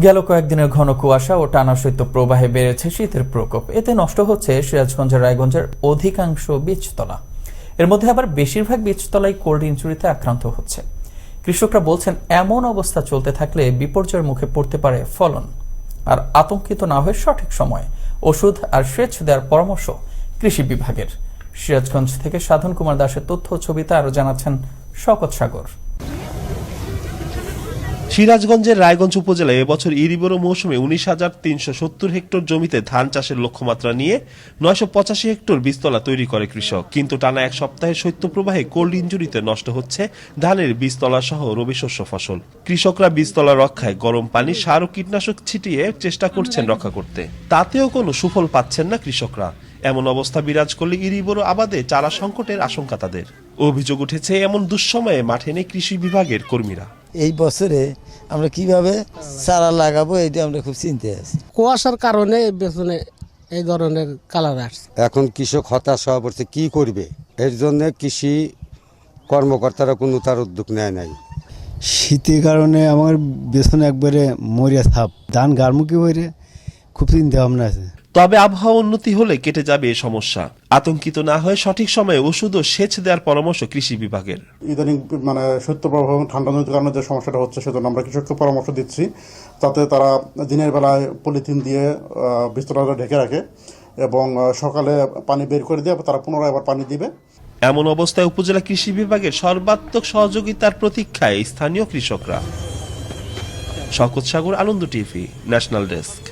গেল কয়েকদিনের ঘন কুয়াশা ও টানা শৈত্য প্রবাহে বেড়েছে শীতের প্রকোপ। এতে নষ্ট হচ্ছে সিরাজগঞ্জের রায়গঞ্জের অধিকাংশ বীজতলা। এর মধ্যে আবার বেশিরভাগ বীজতলাই কোল্ড ইঞ্জুরিতে আক্রান্ত হচ্ছে। কৃষকরা বলছেন, এমন অবস্থা চলতে থাকলে বিপর্যয়ের মুখে পড়তে পারে ফলন। আর আতঙ্কিত না হয়ে সঠিক সময়ে ওষুধ আর সেচ দেওয়ার পরামর্শ কৃষি বিভাগের। সিরাজগঞ্জ থেকে সাধন কুমার দাসের তথ্য ছবিতে আরও জানাচ্ছেন শকত সাগর। সিরাজগঞ্জের রায়গঞ্জ উপজেলায় এবছর ইরিবোরো মৌসুমে উনিশ হাজার তিনশো সত্তর হেক্টর জমিতে ধান চাষের লক্ষ্যমাত্রা নিয়ে নয়শো পঁচাশি হেক্টর বীজতলা তৈরি করে কৃষক। কিন্তু টানা এক সপ্তাহের শৈত্যপ্রবাহে কোল্ড ইঞ্জুরিতে নষ্ট হচ্ছে ধানের বীজতলা সহ রবি শস্য ফসল। কৃষকরা বীজতলা রক্ষায় গরম পানি, সার ও কীটনাশক ছিটিয়ে চেষ্টা করছেন রক্ষা করতে। তাতেও কোনো সুফল পাচ্ছেন না কৃষকরা। এমন অবস্থা বিরাজ করলে ইরিবোরো আবাদে চারা সংকটের আশঙ্কা তাদের। অভিযোগ উঠেছে, এমন দুঃসময়ে মাঠে নেই কৃষি বিভাগের কর্মীরা। এই বছরে আমরা কীভাবে চারা লাগাবো এইটা আমরা খুব চিন্তায় আছি। কুয়াশার কারণে পেছনে এই ধরনের কালার আসছে। এখন কৃষক হতাশ হওয়া পড়ছে কি করবে? এর জন্য কৃষি কর্মকর্তারা কোনো তার উদ্যোগ নেয় নাই। শীতের কারণে আমার বেসনে একবারে মরিয়া থাপ ধান গারমুখী হয়ে খুব চিন্তা ভাবনা আছে। তবে আবহাওয়া উন্নতি হলে কেটে যাবে এই সমস্যা। আতঙ্কিত না হয়ে সঠিক সময়ে ওষুধ ও সেচ দেওয়ার পরামর্শ কৃষি বিভাগের। ইদানিং মানে শৈত্য প্রবাহ ঠান্ডা ঠান্ডাজনিত কারণে যে সমস্যাটা হচ্ছে সেজন্য আমরা কৃষককে পরামর্শ দিচ্ছি তাতে তারা দিনের বেলায় পলিথিন দিয়ে বিস্তরণটা ঢেকে রাখে এবং সকালে পানি বের করে দিয়ে তারা পুনরায় আবার পানি দিবে। এমন অবস্থায় উপজেলা কৃষি বিভাগের সর্বাত্মক সহযোগিতার প্রতীক্ষায় স্থানীয় কৃষকরা। Shawkat Sagar Ananda TV national desk.